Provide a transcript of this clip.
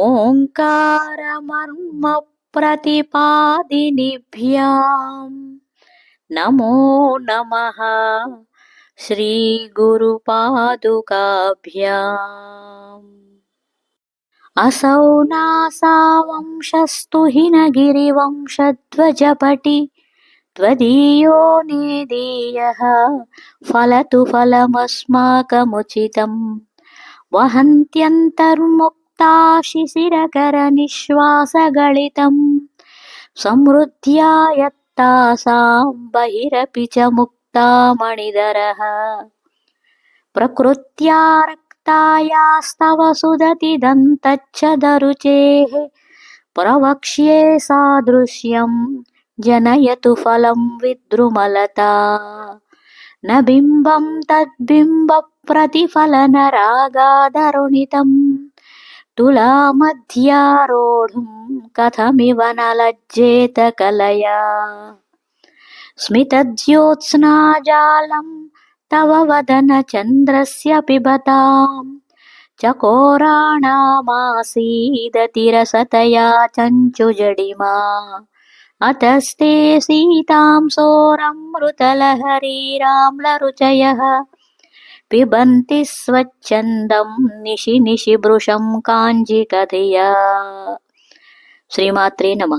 ఓంకారమర్మ प्रतिपादिनिभ्यां नमो नमः श्रीगुरुपादुकाभ्याम् असौ नासावंशस्तु हिनगिरिवंशध्वजपटि त्वदीयो नेदीयः फलतु फलमस्माकमुचितम् वहन्त्यन्तर्मुक् शिशिरकरनिःश्वासगलितं समृद्ध्या यत्तासां बहिरपि च मुक्तामणिधरः प्रकृत्या रक्तायास्तव सुदति दन्तच्च दरुचेः प्रवक्ष्ये सादृश्यं जनयतु फलं विद्रुमलता न बिम्बं तद्बिम्बप्रतिफलनरागादरुणितम् तुलामध्यारोढुं कथमिव न लज्जेत कलया स्मितज्योत्स्नाजालं तव वदनचन्द्रस्य पिबतां चकोराणामासीदतिरसतया चञ्चुजडिमा। अतस्ते सीतां सोरमृतलहरीराम्लरुचयः పిబంతి స్వచ్ఛందం నిశి నిశి భృషం కాంజికధియా శ్రీమాత్రే నమ